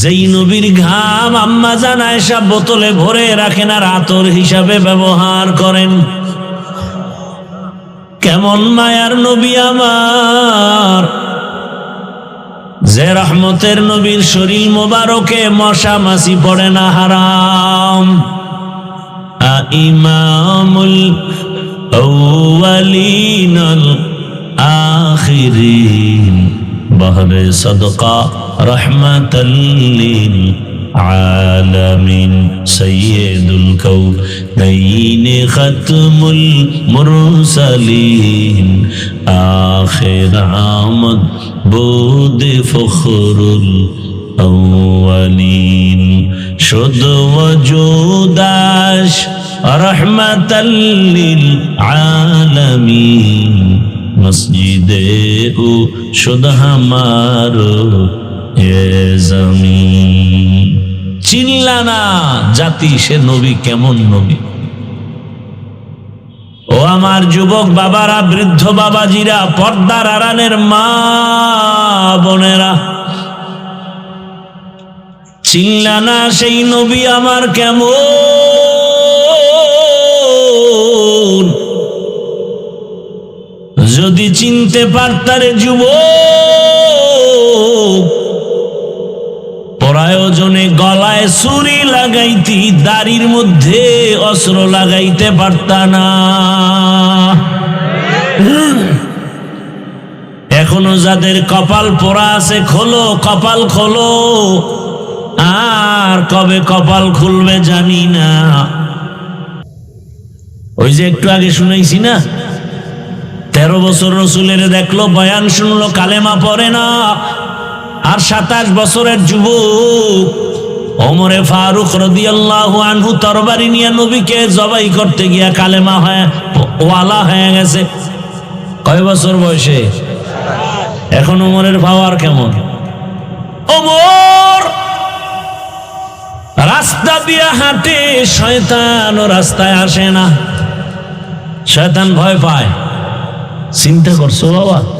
যেই নবীর ঘাম আম্মা জানায় সব বোতলে ভরে রাখেন আর আতর হিসাবে ব্যবহার করেন। কেমন মায়ার নবী আমার। যে রহমতের নবীর শরীর মোবারকে মশা মাসি পড়ে না হারাম। ইমামুল আউয়ালিন আখিরিন। সদকা। رحمة للعالمين. سيد الكونين ختم المرسلين. آخر عمد بود فخر الأولين. شد وجوداش رحمة للعالمين. مسجد شد ہمارو চিনলা না জাতি, সে নবী কেমন নবী? ও আমার যুবক বাবারা, বৃদ্ধ বাবাজিরা, পর্দার আড়ালের মা বোনেরা, চিনলা না সেই নবী আমার কেমন? যদি চিনতে পারতারে যুব প্রয়োজনে গলায় ছুরি লাগাইতি, দাড়ির মধ্যে অস্ত্র লাগাইতে পারতা না। এখনও যাদের কপাল পোড়া আছে, খোলো, কপাল খোলো। আর কবে কপাল খুলবে জানি না। ওই যে একটু আগে শুনেছি না? তেরো বছর রসুলের দেখল, বয়ান শুনলো, কালেমা পড়ে না। আর সাতাশ বছরের যুবক ওমরে ফারুক রদিয়াল্লাহু আনহু তরবারি নিয়ে নবীকে জবাই করতে গিয়া কালেমা হয় ওয়ালা হয়ে গেছে। কয় বছর বয়সে? এখন ওমরের পাওয়ার কেমন? ওমর! রাস্তা দিয়ে হাঁটে শয়তান ও রাস্তায় আসে না। শয়তান ভয় পায়। চিন্তা করছ বাবা?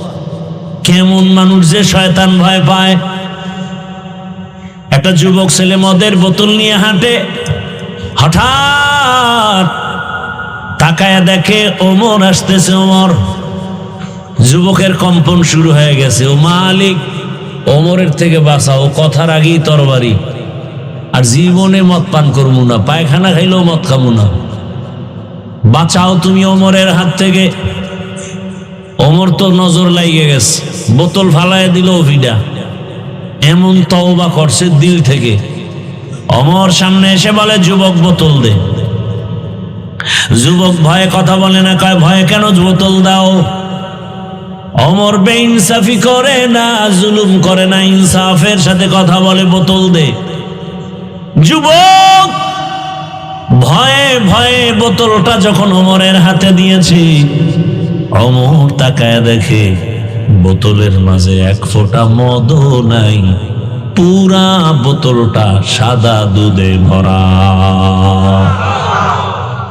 কেমন মানুষ যে শয়তান ভয় পায়? একটা যুবক ছেলে মদের বোতল নিয়ে হাঁটে। হঠাৎ তাকায় দেখে ওমর আসতেছে ওমর। যুবকের কম্পন শুরু হয়ে গেছে। ও মালিক, ওমরের থেকে বাঁচাও, কথার আগেই তরবারি। আর জীবনে মদ পান করব না, পায়খানা খাইলেও মদ খাব না। বাঁচাও তুমি ওমরের হাত থেকে। ওমর তো নজর লাগিয়ে গেছে। বোতল ফালায় দিল ভিডা এমন তওবা করছে দিল থেকে। অমর সামনে এসে বলে, যুবক, বোতল দে। যুবক ভয়ে কথা বলে না, কয়, ভয়ে কেন বোতল দাও? অমর বে ইনসাফি করে না, জুলুম করে না, ইনসাফের সাথে কথা বলে, বোতল দে। যুবক ভয়ে ভয়ে বোতলটা যখন অমরের হাতে দিয়েছি অমর তাকায় দেখে বোতলের মাঝে এক ফোঁটা মদও নাই। পুরা বোতলটা সাদা দুধে ভরা।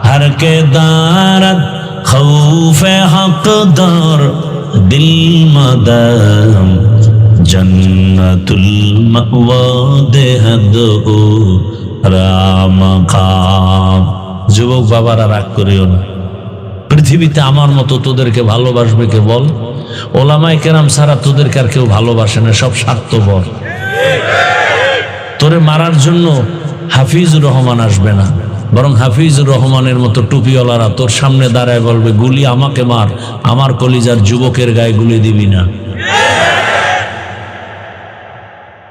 হরকে দারত খৌফে হকদার দিল মাদাম জন্নতুল মাওয়া দেহদ ও যুবক বাবারা রাগ করিও না। পৃথিবীতে আমার মতো তোদেরকে ভালোবাসবে কে বল? ওলামাই কেরাম ছাড়া তোদেরকে আর কেউ ভালোবাসে না, সব স্বার্থপর। তোরে মারার জন্য হাফিজুর রহমান আসবে না। বরং হাফিজুর রহমানের মতো টুপিওয়ালারা তোর সামনে দাঁড়ায় বলবে, গুলি আমাকে মার, আমার কলিজার যুবকের গায়ে গুলি দিবি না।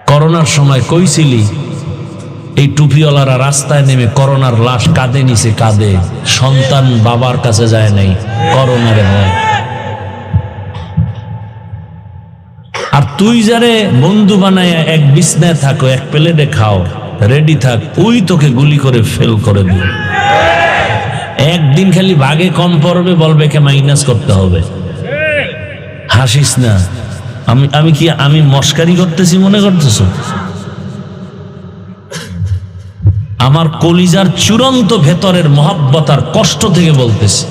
করোনার সময় কইছিলি এই টুপিওয়ালারা রাস্তায় নেমে করোনার লাশ কাঁদে নিছে কাঁদে সন্তান বাবার কাছে যায় নাই, করোনারে হয়। আর তুই যারে বন্ধু বানায় এক বিছনায় থাকো, এক প্লেটে খাও, রেডি থাক, ওই তোকে গুলি করে ফেল করে দিল একদিন খালি ভাগে কম পড়বে, বলবে কে মাইনাস করতে হবে। হাসিস না। আমি আমি কি, আমি মস্কারি করতেছি মনে করতেছ? আমার কলিজার চূড়ান্ত ভেতরের মহাব্বত আর কষ্ট থেকে বলতেছে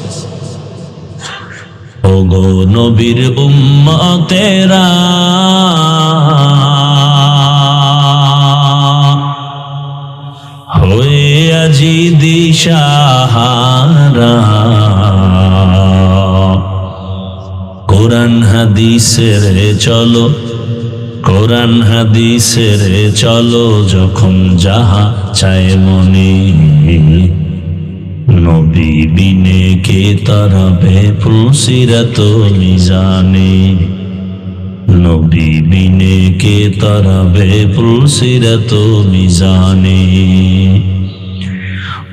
ও গো নবীর উম্মতেরা, হয়ে আজি দিশাহারা, কোরআন হাদিসের চলো কোরআন হাদিসের চলো যখন যাহা চায় মনে। নবী বিনে কে তরবে ফুলসিরত মিজানে। নবী বিনে কে তরবে ফুলসিরত মিজানে।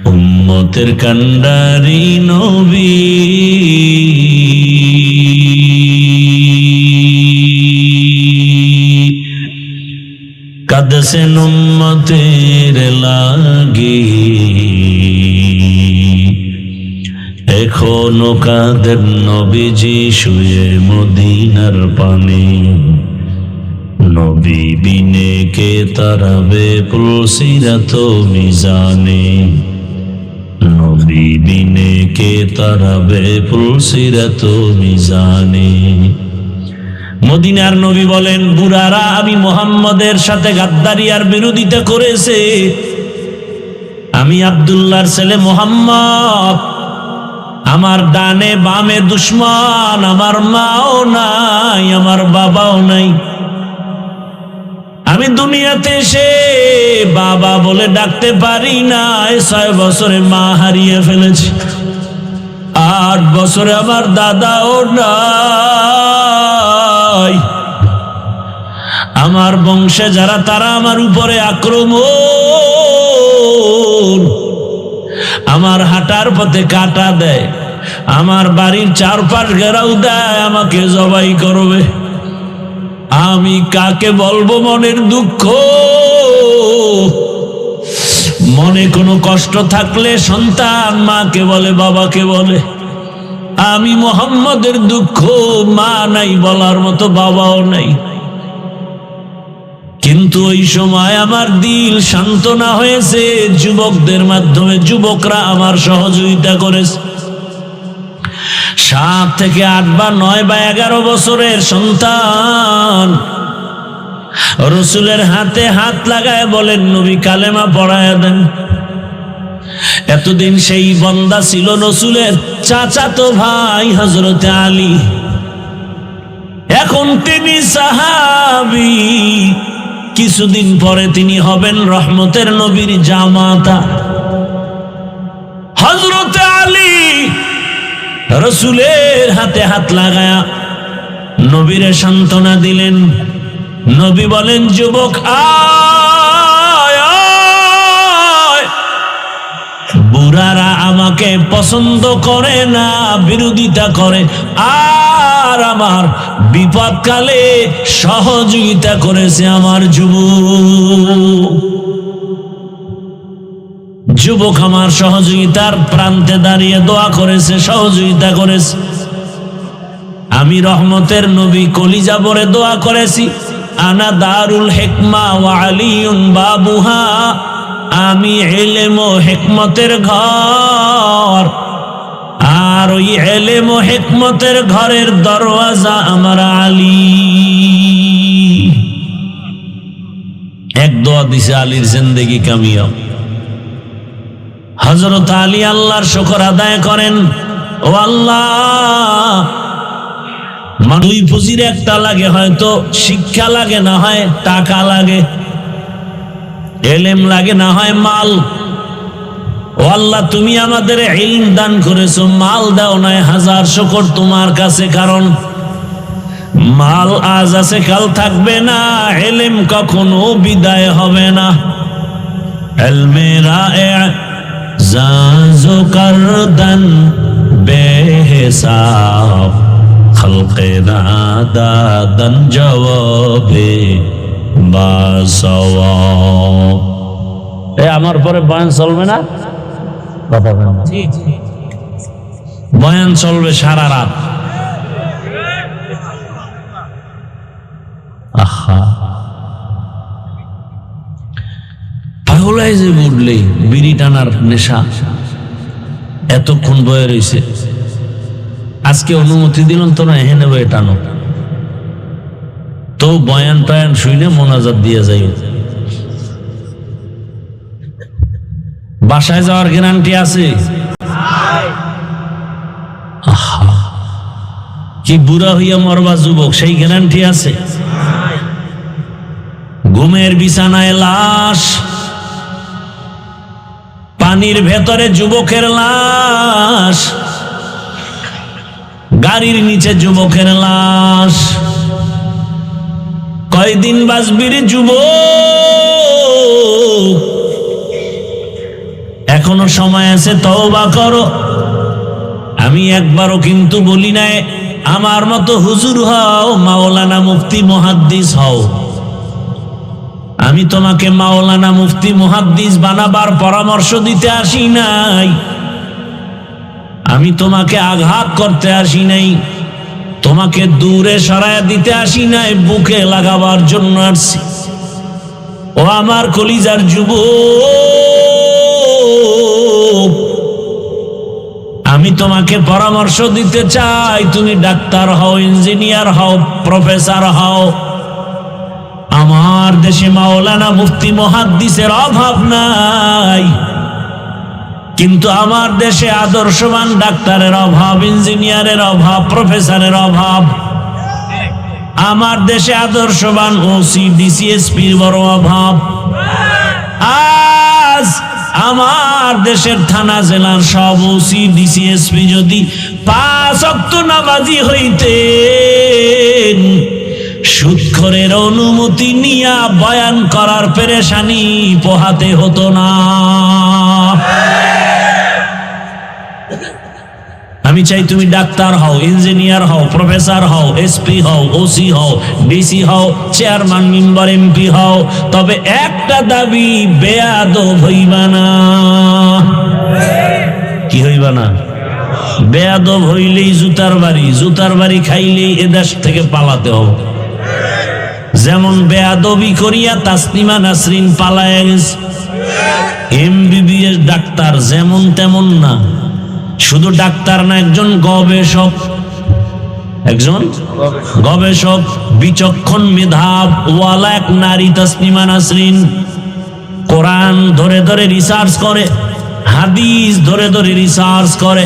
উম্মতের কান্ডারি নবী। কাদসেন উম্মতের লাগি। এখনও কাদের নবীজি শুয়ে মদিনার পানে। নবী বিনে কে তারাবে পুলসিরাত মিজানে। নবী বিনে কে তারাবে পুলসিরাত মিজানে। মদিনার নবী বলেন, বুড়ারা, আমি মোহাম্মদের সাথে গাদ্দারি আর বিরোধিতা করেছে। আমি আবদুল্লাহর ছেলে মোহাম্মদ। আমার ডানে বামে দুশ্মন, আমার মাও নাই, আমার বাবাও নাই। আমি দুনিয়াতে এসে বাবা বলে ডাকতে পারি না ছয় বছরে মা হারিয়ে ফেলেছি। আট বছরে আমার দাদাও আমার বংশে যারা, তারা আমার উপরে আক্রমণ। আমার হাঁটার পথে কাটা দেয়, আমার বাড়ির চারপাশ ঘেরাও দেয়, আমাকে জবাই করবে। আমি কাকে বলব মনের দুঃখ? মনে কোনো কষ্ট থাকলে সন্তান মাকে বলে, বাবাকে বলে। আমি মোহাম্মদের দুঃখ মা নাই বলার মতো বাবাও নাই। কিন্তু ওই সময় আমার দিল সান্ত্বনা হয়েছে, যুবকদের মাধ্যমে যুবকরা আমার সহযোগিতা করেছে। সাত থেকে আট বা নয় বা এগারো বছরের সন্তান। রসুলের হাতে হাত লাগায় বলেন, নবী কালেমা পড়ায় দেন। এতদিন সেই বন্দা ছিল রসুলের চাচাতো ভাই হজরতে আলী। এখন তিনি সাহাবি। কিছুদিন পরে তিনি হবেন রহমতের নবীর জামাতা। হজরত আলী রসুলের হাতে হাত লাগায়া নবীরে সান্ত্বনা দিলেন। নবী বলেন, যুবক আয় আমাকে পছন্দ করে না, বিরোধিতা করে। আর আমার বিপদকালে সহযোগিতা করেছে আমার যুবক। যুবক আমার সহযোগিতার প্রান্তে দাঁড়িয়ে দোয়া করেছে, সহযোগিতা করেছে। আমি রহমতের নবী কলিজা বরে দোয়া করেছি, আনা দারুল হেকমা ওয়া আলিউন বাবুহা। আমি এলেম হেকমতের ঘর। আর ওই এলেম হেকমতের ঘরের দরওয়াজা আমার আলী। এক দোয়া দিছে আলীর জিন্দেগি কামিয়া হজরত আলী আল্লাহর শকর আদায় করেন, ও আল্লাহ একটা লাগে, হয়তো শিক্ষা লাগে, না হয় টাকা লাগে। এলেম লাগে না হয় মাল। ও আল্লাহ, তুমি আমাদের ইলম দান করেছ, মাল দাও নয় হাজার শকর তোমার কাছে, কারণ মাল আজ আছে, কাল থাকবে না, এলেম কখনো বিদায় হবে না। এলমেরা জাজো করদন বেহেসাব বাসওয়াব এ আমার পরে বয়ান চলবে না? কথা বয়ান চলবে সারা রাত। আহা। পাগলায় যে উঠলেই বিড়ি টানার নেশা। এতক্ষণ বয়ে রয়েছে আজকে অনুমতি দিলেন তো না এখানে বয়ে টানো। তো বয়ান টয়ান শুইলে মোনাজাত দিয়ে যাই বাসায় যাওয়ার গ্যারান্টি আছে? কি বুড়া হইয়া মরবা যুবক, সেই গ্যারান্টি আছে? ঘুমের বিছানায় লাশ, পানির ভেতরে যুবকের লাশ, গাড়ির নিচে যুবকের লাশ। কয়দিন বাসবির যুব এখনও সময় আছে, তওবা করো। আমি একবারও কিন্তু বলি নাই, আমার মতো হুজুর হও, মাওলানা মুফতি মুহাদ্দিস হও। আমি তোমাকে মাওলানা মুফতি মুহাদ্দিস বানাবার পরামর্শ দিতে আসি নাই। আমি তোমাকে আঘাত করতে আসি নাই। তোমাকে দূরে সরায় দিতে আসি নাই, বুকে লাগাবার জন্য আসছি। ও আমার কলিজার যুব আমি তোমাকে পরামর্শ দিতে চাই, তুমি ডাক্তার হও, ইঞ্জিনিয়ার হও, প্রফেসর হও। আমার দেশে মাওলানা মুফতি মহাদ্দিসের অভাব নাই। কিন্তু আমার দেশে আদর্শবান ডাক্তারের অভাব, ইঞ্জিনিয়ারের অভাব, প্রফেসরের অভাব। আমার দেশে আদর্শবান ওসি ডিসিএসপির বড় অভাব। আজ আমার দেশের থানা, জেলার সব ওসি ডিসিএসপি যদি পাঁচ অক্ত নামাজি হইতে সুৎখরের অনুমতি নিয়া বয়ান করার পেরেশানি পোহাতে হতো না। আমি চাই তুমি ডাক্তার হও, ইঞ্জিনিয়ার হও, প্রফেসর হও, এসপি হও, ওসি হও, ডিসি হও, চেয়ারম্যান, মেম্বার, এমপি হও। তবে একটা দাবি বেয়াদ হইবা না। কি হইবা না? বেয়াদব হইলেই জুতার বাড়ি জুতার বাড়ি খাইলেই এদেশ থেকে পালাতে হবে। যেমন বেয়াদবি করিয়া তাসনিমা নাসরিন পালায় এমবিবিএস ডাক্তার যেমন তেমন না। শুধু ডাক্তার না, একজন গবেষক। একজন গবেষক, বিচক্ষণ মেধাব ওয়ালা এক নারী তাসনিমা নাসরিন। কোরআন ধরে ধরে রিসার্চ করে, হাদিস ধরে ধরে রিসার্চ করে।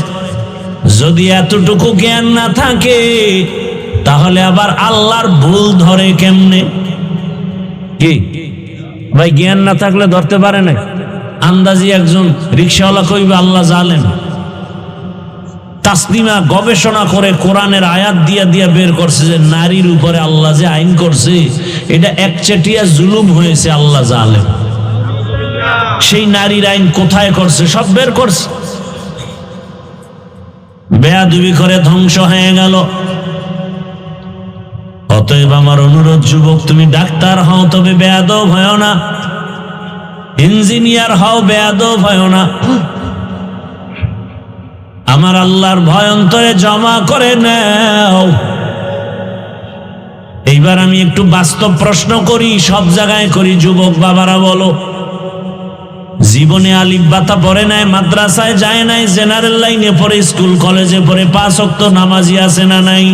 যদি এতটুকু জ্ঞান না থাকে, তাহলে আবার আল্লাহর ভুল ধরে কেমনে? কি? ভাই, জ্ঞান না থাকলে ধরতে পারে না আন্দাজি একজন রিক্সাওয়ালা কইবে, আল্লাহ জালেন তাসলিমা গবেষণা করে কোরআনের আয়াত দিয়া দিয়া বের করছে যে নারীর উপরে আল্লাহ যে আইন করছে, এটা একচেটিয়া জুলুম হয়েছে আল্লাহ জালেম। সেই নারীর আইন কোথায় করছে, সব বের করছে। বেয়াদুবি করে ধ্বংস হয়ে গেল। অতএব আমার অনুরোধ, যুবক, তুমি ডাক্তার হও, তবে বেয়াদব হয় না। ইঞ্জিনিয়ার হও, বেয়াদব হয় না। আমার আল্লাহর ভয় অন্তরে জমা করে নাও। এইবার আমি একটু বাস্তব প্রশ্ন করি, সব জায়গায় করি, যুবক বাবারা বলো। জীবনে আলিফ বাতা পড়ে নাই, মাদ্রাসায় যায় নাই, জেনারেল লাইনে পড়ে, স্কুল কলেজে পড়ে, পাঁচ অক্ত নামাজি আছে না নাই?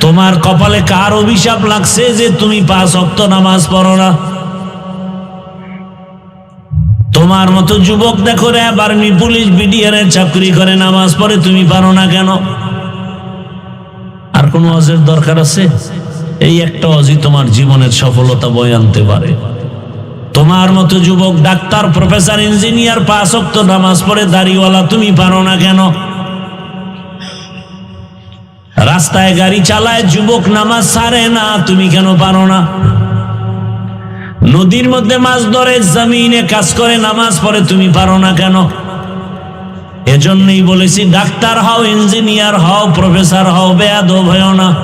তোমার কপালে কার অভিশাপ লাগছে যে তুমি পাঁচ অক্ত নামাজ পড়ো না? তোমার মতো যুবক দেখো রে আর্মি পুলিশ, বিডিআর চাকরি করে নামাজ পড়ে, তুমি পারো না কেন? আর কোন অজের দরকার আছে? এই একটা অজি তোমার জীবনের সফলতা বয়ে আনতে পারে। তোমার মতো যুবক, ডাক্তার, প্রফেসর, ইঞ্জিনিয়ার, পাঁচ অক্ত নামাজ পড়ে, দাড়িওয়ালা, তুমি পারো না কেন? রাস্তায় গাড়ি চালায়, যুবক নামাজ সারে না, তুমি কেন পারো না? নদীর মধ্যে মাছ ধরে, জমিনে কাজ করে, নামাজ পড়ে, তুমি পারো না কেন? এজন্যই বলেছি, ডাক্তার হও, ইঞ্জিনিয়ার হও, প্রফেসর হও বেয়াদ ভয় না।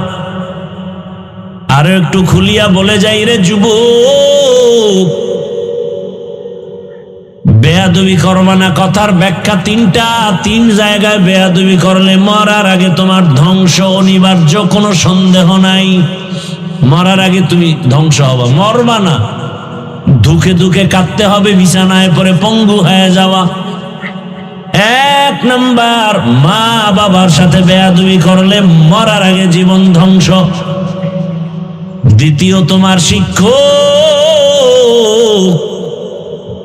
আরও একটু খুলিয়া বলে যাই রে যুব বেয়াদবি করবা না, কথার ব্যাখ্যা তিনটা। তিন জায়গায় বেয়াদবি করলে মরার আগে তোমার ধ্বংস অনিবার্য, কোনো সন্দেহ নাই। মরার আগে তুমি ধ্বংস হবা, মরবা না। দুঃখে দুঃখে কাঁদতে হবে, বিছানায় পরে পঙ্গু হয়ে যাওয়া। এক নাম্বার মা বাবার সাথে বেয়াদবি করলে মরার আগে জীবন ধ্বংস। দ্বিতীয়, তোমার শিক্ষক।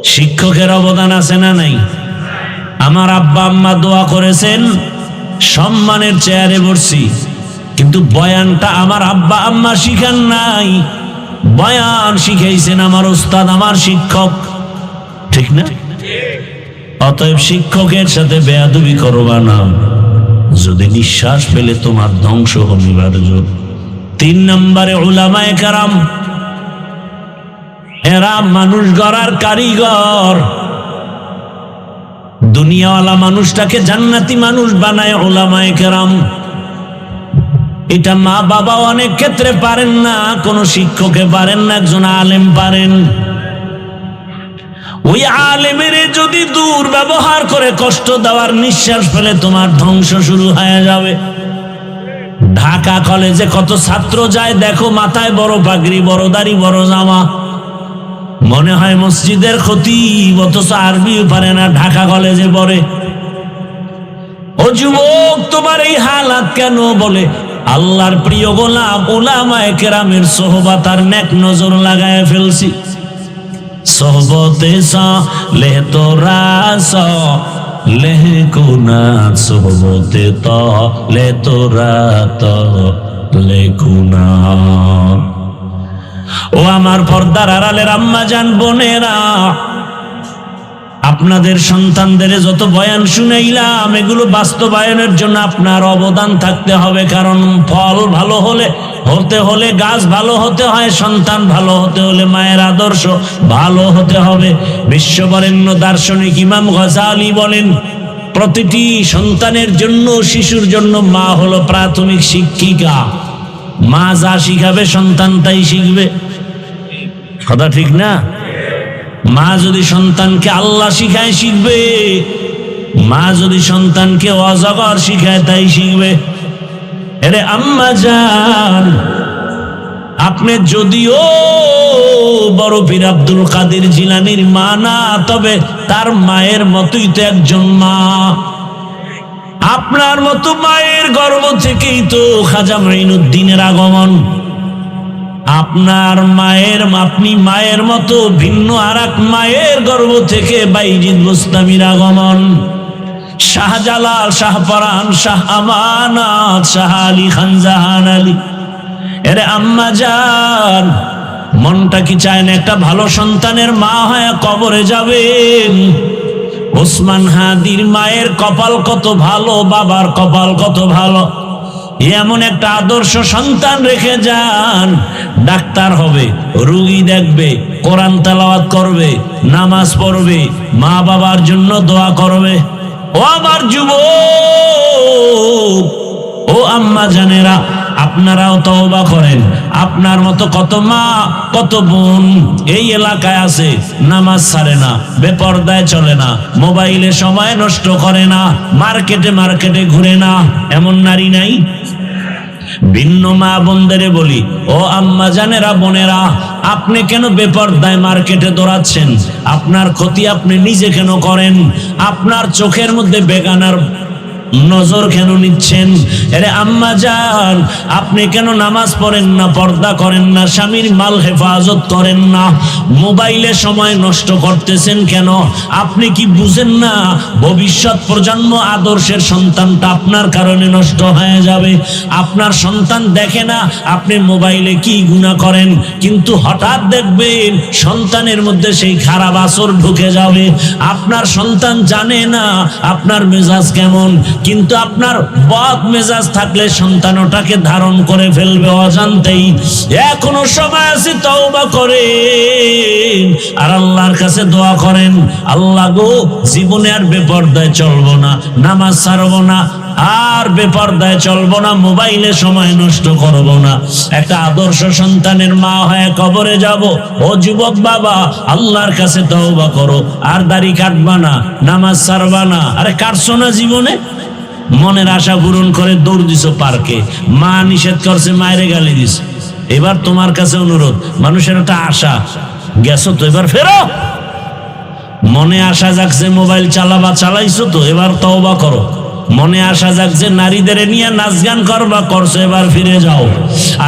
শিক্ষকের অবদান আছে না নাই? আমার আব্বা, আম্মা দোয়া করেছেন, সম্মানের চেয়ারে বসছি, কিন্তু বয়ানটা আমার আব্বা, আম্মা শিখান নাই। বয়ান শিখাইছেন আমার উস্তাদ, আমার শিক্ষক। ঠিক না? অতএব শিক্ষকের সাথে বেয়াদুবি করবা না। যদি নিঃশ্বাস ফেলে তোমার ধ্বংস অনিবার্য তিন নম্বরে ওলামায়ে কারাম, এরা মানুষ গড়ার কারিগর। দুনিয়াওয়ালা মানুষটাকে জান্নাতি মানুষ বানায় ওলামায়ে কেরাম। এটা মা বাবা অনেক ক্ষেত্রে পারেন না, কোন শিক্ষকে পারেন না, একজন আলেম পারেন। ওই আলেমের যদি দূর ব্যবহার করে কষ্ট দেওয়ার নিঃশ্বাস ফেলে তোমার ধ্বংস শুরু হয়ে যাবে। ঢাকা কলেজে কত ছাত্র যায়, দেখো মাথায় বড় পাগড়ি, বড় দাড়ি, বড় জামা। মনে হয় মসজিদের ক্ষতি, অথচ আরবিও পারে না, ঢাকা কলেজে পড়ে। ও যুবক, তোমার এই হালাত কেন বলে? আল্লাহর প্রিয় গোলাম ওলামায়ে কেরামের সোহবাত আর নেক নজর লাগায় ফেলছি। তোরা ত, লে তোরা ত ও আমার পর্দার আড়ালের আম্মা জান বোনেরা আপনাদের সন্তানদের যত বয়ান শুনাইলাম, এগুলো বাস্তবায়নের জন্য আপনার অবদান থাকতে হবে, কারণ ফল ভালো হলে, হতে হলে গাছ ভালো হতে হয়, সন্তান ভালো হতে হলে মায়ের আদর্শ ভালো হতে হবে। বিশ্ববরেণ্য দার্শনিক ইমাম গজালি বলেন, প্রতিটি সন্তানের জন্য, শিশুর জন্য মা হলো প্রাথমিক শিক্ষিকা। মা যা শিখাবে, সন্তান তাই শিখবে। কথা ঠিক না? মা যদি সন্তানকে আল্লাহ শিখায় শিখবে, মা যদি সন্তানকে অজগর শিখায় তাই শিখবে। এরে আম্মা যান আপনি যদিও বড় পীর আব্দুল কাদের জিলানির মা না, তবে তার মায়ের মতোই তো একজন মা। আপনার মতো মায়ের গর্ভ থেকেই তো খাজা মাইনুদ্দিনের আগমন। আপনার মায়ের, আপনি মায়ের মতো ভিন্ন আর মায়ের গর্ভ থেকে বাইজিদ মুস্তামির আগমন। শাহজালাল, শাহপরান, শাহ আমানত, শাহ আলী খান জাহান আলী। এরে আম্মা যান মনটা কি চায় না একটা ভালো সন্তানের মা হয়ে কবরে যাবেন? ওসমান হাদির মায়ের কপাল কত ভালো, বাবার কপাল কত ভালো। এমন একটা আদর্শ সন্তান রেখে যান। ডাক্তার হবে, রুগী দেখবে, কোরআন তালাওয়াত করবে, নামাজ পড়বে, মা বাবার জন্য দোয়া করবে। ও আমার যুব ও আম্মা জানেরা, আপনারাও তওবা করেন। আপনার মতো কত মা, কত বোন এই এলাকায় আছে, নামাজ ছাড়ে না, বেপর্দায় চলে না, মোবাইলে সময় নষ্ট করে না, মার্কেটে মার্কেটে ঘুরে না, এমন নারী নাই? ভিন্ন মা বোনদেরে বলি, ও আম্মা জানেরা, বোনেরা, আপনি কেন বেপরদায় মার্কেটে দৌড়াচ্ছেন? আপনার ক্ষতি আপনি নিজে কেন করেন? আপনার চোখের মধ্যে বেগানার নজর কেন নিচ্ছেন? আরে আম্মা যান আপনি কেন নামাজ পড়েন না, পর্দা করেন না, স্বামীর মাল হেফাজত করেন না? মোবাইলে সময় নষ্ট করতেছেন কেন? আপনি কি বুঝেন না, ভবিষ্যৎ প্রজন্ম আদর্শের সন্তানটা আপনার কারণে নষ্ট হয়ে যাবে। আপনার সন্তান দেখে না, আপনি মোবাইলে কি গুণা করেন, কিন্তু হঠাৎ দেখবেন সন্তানের মধ্যে সেই খারাপ আসর ঢুকে যাবে। আপনার সন্তান জানে না, আপনার মেজাজ কেমন কিন্তু আপনার বদ মেজাজ থাকলে সন্তান ওটাকে ধারণ করে ফেলবে অজান্তেই। এখনও সময় আছে, তওবা করেন। আর আল্লাহর কাছে দোয়া করেন, আল্লাহ গো, জীবনে আর বেপর্দায় চলবো না, নামাজ ছাড়বো না, আর বেপর্দায় চলবো না, মোবাইলে সময় নষ্ট করব না। একটা আদর্শ সন্তানের মা হয়ে কবরে যাব, ও যুবক বাবা, আল্লাহর কাছে তওবা করো। আর দাড়ি কাটবা না, নামাজ ছাড়বা না। আরে কাটছো না জীবনে? মনের আশা পূরণ করে দৌড় দিছো পার্কে। মা নিষেধ করছে, মায়েরে গালি দিস এবার তোমার কাছে অনুরোধ, মানুষের একটা আশা। গেছো তো, এবার ফেরো। মনে আশা যাচ্ছে মোবাইল চালাবা চালাইছো তো, এবার তওবা করো। মনে আসা যাক যে নারীদের নিয়ে নাচ গান করবা, করছ, এবার ফিরে যাও।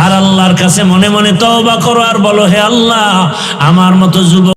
আর আল্লাহর কাছে মনে মনে তওবা করো আর বলো, হে আল্লাহ, আমার মতো যুবক